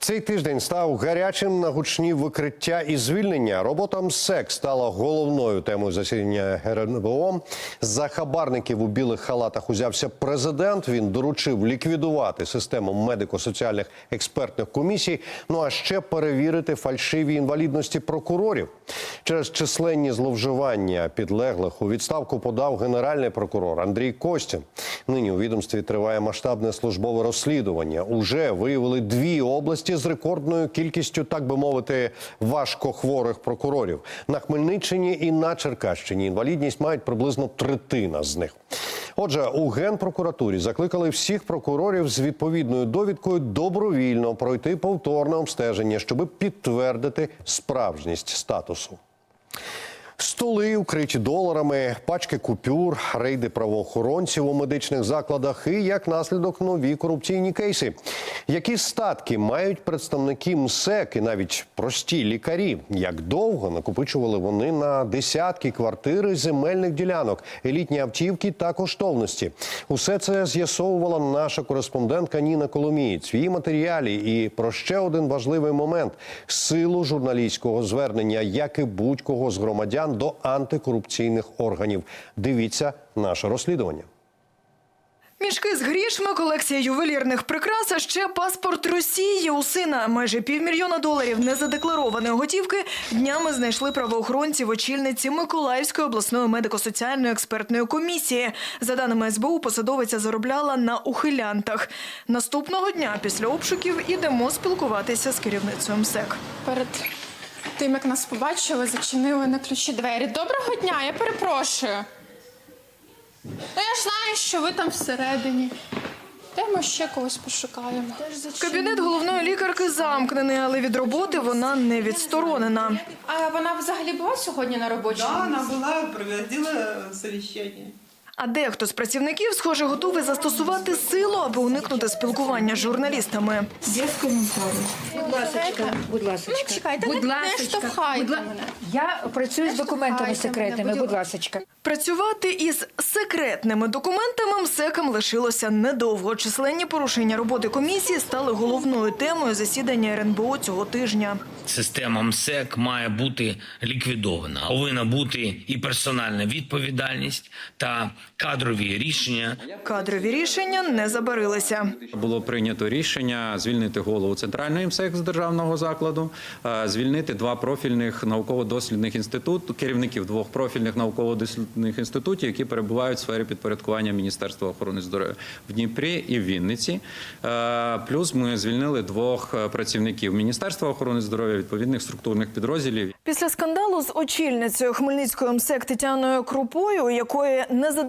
Цей тиждень став гарячим на гучні викриття і звільнення. Робота МСЕК стала головною темою засідання РНБО. За хабарників у білих халатах узявся президент. Він доручив ліквідувати систему медико-соціальних експертних комісій. Ну а ще перевірити фальшиві інвалідності прокурорів. Через численні зловживання підлеглих у відставку подав генеральний прокурор Андрій Костін. Нині у відомстві триває масштабне службове розслідування. Уже виявили дві області з рекордною кількістю, так би мовити, важкохворих прокурорів на Хмельниччині і на Черкащині. Інвалідність мають приблизно третина з них. Отже, у генпрокуратурі закликали всіх прокурорів з відповідною довідкою добровільно пройти повторне обстеження, щоб підтвердити справжність статусу. Столи укриті доларами, пачки купюр, рейди правоохоронців у медичних закладах і як наслідок нові корупційні кейси. Які статки мають представники МСЕК і навіть прості лікарі? Як довго накопичували вони на десятки квартир і земельних ділянок, елітні автівки та коштовності? Усе це з'ясовувала наша кореспондентка Ніна Коломієць в її матеріалі. І про ще один важливий момент силу журналістського звернення, як і будь-кого з громадян до антикорупційних органів. Дивіться наше розслідування. Мішки з грішми, колекція ювелірних прикрас, а ще паспорт Росії у сина. Майже півмільйона доларів незадекларованої готівки днями знайшли правоохоронці в очільниці Миколаївської обласної медико-соціальної експертної комісії. За даними СБУ, посадовиця заробляла на ухилянтах. Наступного дня після обшуків ідемо спілкуватися з керівницею МСЕК. Перед тим, як нас побачили, зачинили на ключі двері. Доброго дня, я перепрошую. Ну я ж знаю, що ви там всередині. Де ми ще когось пошукаємо? Кабінет головної лікарки замкнений, але від роботи вона не відсторонена. А вона взагалі була сьогодні на роботі? Да, она была, проводила совещание. А дехто з працівників, схоже, готовий застосувати силу, аби уникнути спілкування з журналістами. Будь ласка, будь ласка. Ну, чекайте, будь ласочка, штовхайте будь ла- мене. Я працюю з документами секретними, будь ласочка. Працювати із секретними документами МСЕКам лишилося недовго. Численні порушення роботи комісії стали головною темою засідання РНБО цього тижня. Система МСЕК має бути ліквідована. Повинна бути і персональна відповідальність та кадрові рішення. Кадрові рішення не забарилися. Було прийнято рішення звільнити голову центральної МСЕК з державного закладу, е, звільнити два профільних науково-дослідних інституту, керівників двох профільних науково-дослідних інститутів, які перебувають в сфері підпорядкування Міністерства охорони здоров'я в Дніпрі і в Вінниці. Е, Плюс ми звільнили двох е, працівників Міністерства охорони здоров'я відповідних структурних підрозділів. Після скандалу з очільницею Хмельницької МСЕК Тетяною Крупою, якої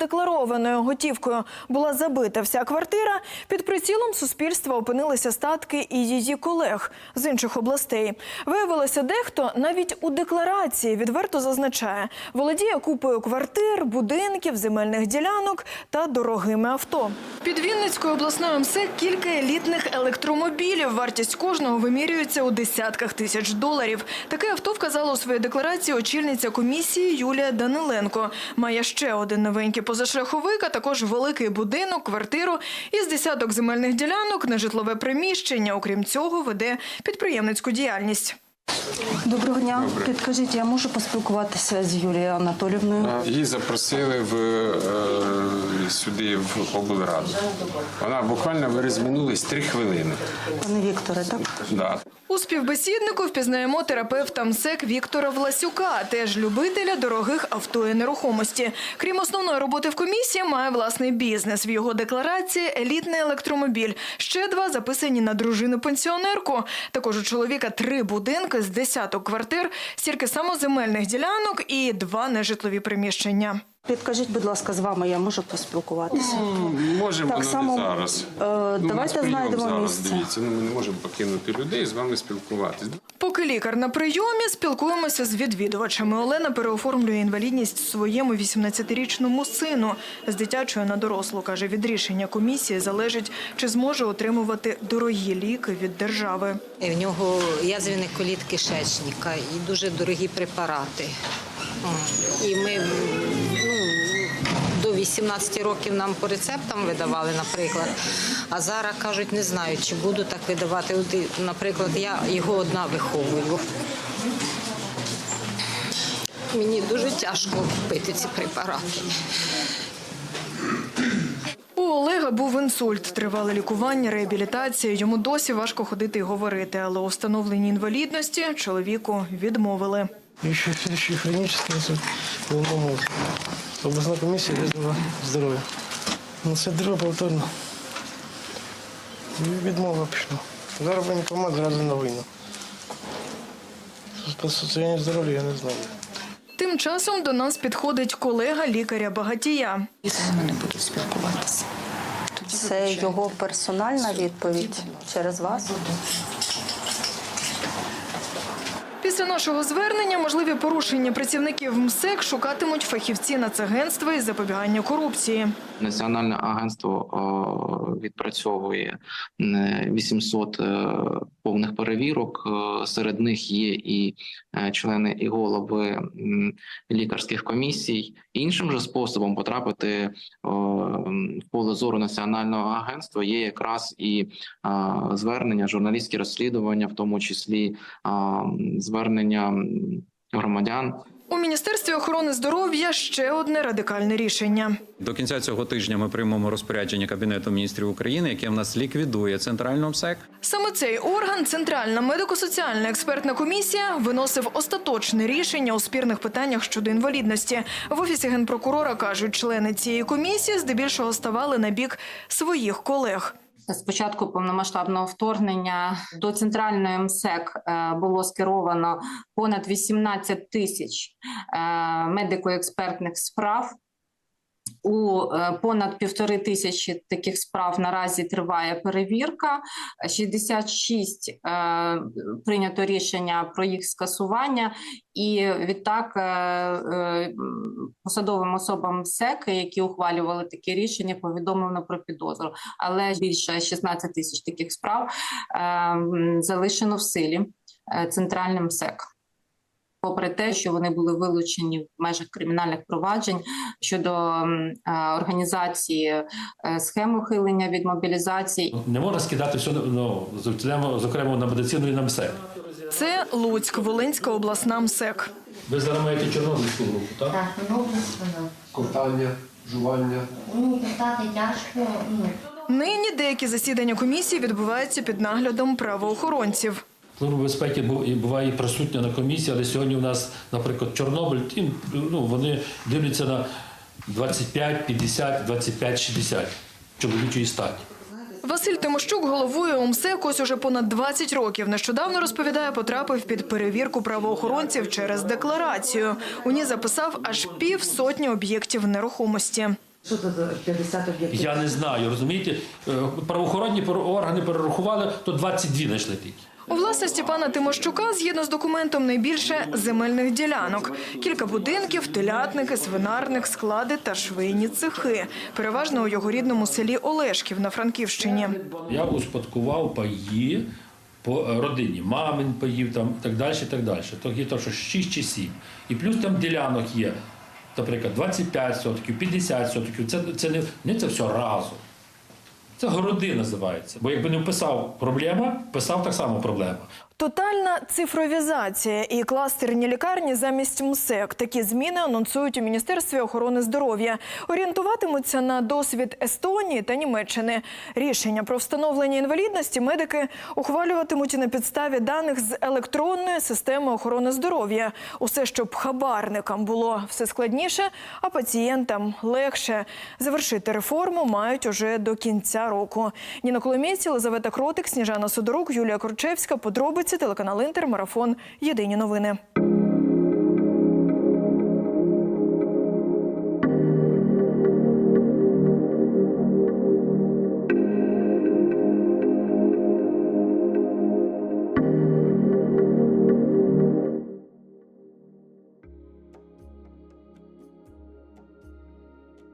незадекларованою готівкою була забита вся квартира, під прицілом суспільства опинилися статки і її колег з інших областей. Виявилося, дехто навіть у декларації відверто зазначає, володіє купою квартир, будинків, земельних ділянок та дорогими авто. Під Вінницькою обласною МСЕК кілька елітних електромобілів. Вартість кожного вимірюється у десятках тисяч доларів. Таке авто вказала у своїй декларації очільниця комісії Юлія Даниленко. Має ще один новенький позашляховик, а також великий будинок, квартиру із десяток земельних ділянок, нежитлове приміщення. Окрім цього, веде підприємницьку діяльність. Доброго дня. Підкажіть, я можу поспілкуватися з Юлією Анатолівною? Її запросили в, е, сюди в облраду. Вона буквально ви розминулись три хвилини. Пане Вікторе, так? Да. У співбесіднику впізнаємо терапевта МСЕК Віктора Власюка, теж любителя дорогих авто і нерухомості. Крім основної роботи в комісії, має власний бізнес. В його декларації елітний електромобіль. Ще два записані на дружину пенсіонерку. Також у чоловіка три будинки з десяток квартир, стільки самоземельних ділянок і два нежитлові приміщення. Підкажіть, будь ласка, з вами я можу поспілкуватися? Можемо Так само, зараз. е, Ну, давайте знайдемо зараз, місце. Дивіться, ну ми не можемо покинути людей і з вами спілкуватись. Поки лікар на прийомі, спілкуємося з відвідувачами. Олена переоформлює інвалідність своєму 18-річному сину з дитячої на дорослу. Каже, від рішення комісії залежить, чи зможе отримувати дорогі ліки від держави. В нього язвіний коліт кишечника і дуже дорогі препарати. І ми ну, 18 років нам по рецептам видавали, наприклад. А зараз кажуть, не знаю, чи буду так видавати. Наприклад, я його одна виховую. Мені дуже тяжко пити ці препарати. У Олега був інсульт, тривале лікування, реабілітація. Йому досі важко ходити і говорити, але у встановленні інвалідності чоловіку відмовили. Еще, хронический инсульт головного мозга. Областная комиссия визнала здоров'я. Ну, це друге повторно. І відмова пішла. Зараз воєнкомат зразу на війну. По состоянию здоров'я я не знаю. Тим часом до нас підходить колега лікаря багатія. Це його персональна відповідь через вас. Після нашого звернення можливі порушення працівників МСЕК шукатимуть фахівці Нацагентства із запобігання корупції. Національне агентство е, відпрацьовує е, 800 е, повних перевірок. Е, Серед них є і члени і голови лікарських комісій. Іншим же способом потрапити в поле зору національного агентства є якраз і звернення, журналістські розслідування, в тому числі звернення м, громадян. У міністерстві охорони здоров'я ще одне радикальне рішення. До кінця цього тижня ми приймемо розпорядження Кабінету міністрів України, яке в нас ліквідує центральну МСЕК. Саме цей орган, Центральна медико-соціальна експертна комісія, виносив остаточне рішення у спірних питаннях щодо інвалідності. В офісі генпрокурора кажуть, члени цієї комісії здебільшого ставали на бік своїх колег. З початку повномасштабного вторгнення до центральної МСЕК е, було скеровано понад 18 тисяч е, медико-експертних справ. У е, понад півтори тисячі таких справ наразі триває перевірка. 66 е, прийнято рішення про їх скасування, і відтак е, посадовим особам МСЕК, які ухвалювали такі рішення, повідомлено про підозру. Але більше 16 тисяч таких справ залишено в силі центральним МСЕК. Попри те, що вони були вилучені в межах кримінальних проваджень щодо е, організації е, схем ухилення від мобілізації Не можна скидати все ну, зокрема, на медицину і на МСЕК. Це Луцьк, Волинська обласна МСЕК. Ви зараз маєте чорнобильську групу, так? Так, ну воно. Ковтання, жування. Ну, питати тяжко, ну. Нині деякі засідання комісії відбуваються під наглядом правоохоронців. Служба безпеки бу- і буває присутня на комісії, але сьогодні у нас, наприклад, Чорнобиль, ті, ну, вони дивляться на 25, 50, 25, 60 чоловічої статі. Василь Тимощук головує УМСЕК ось уже понад 20 років. Нещодавно розповідає, потрапив під перевірку правоохоронців через декларацію. У ній записав аж пів сотні об'єктів нерухомості. Що це за 50 об'єктів? Я не знаю, розумієте, Е, правоохоронні органи перерахували, то 22 знайшли тільки. У власності пана Тимощука, згідно з документом, найбільше земельних ділянок. Кілька будинків, телятники, свинарник, склади та швейні цехи. Переважно у його рідному селі Олешків на Франківщині. Я успадкував паї по е, родині, мамин паїв там так далі, так далі. То є то, що 6 чи 7. І плюс там ділянок є, наприклад, 25 сотків, 50 сотків. Це, це не це все разом. Це городи називається. Бо якби не вписав проблема, писав так само проблема. Тотальна цифровізація і кластерні лікарні замість МСЕК. Такі зміни анонсують у Міністерстві охорони здоров'я. Орієнтуватимуться на досвід Естонії та Німеччини. Рішення про встановлення інвалідності медики ухвалюватимуть на підставі даних з електронної системи охорони здоров'я. Усе, щоб хабарникам було все складніше, а пацієнтам легше. Завершити реформу мають уже до кінця року. Ніна Коломієць, Елизавета Кротик, Сніжана Сидорук, Юлія Корчевська. Подробиці телеканал Інтер, марафон. Єдині новини.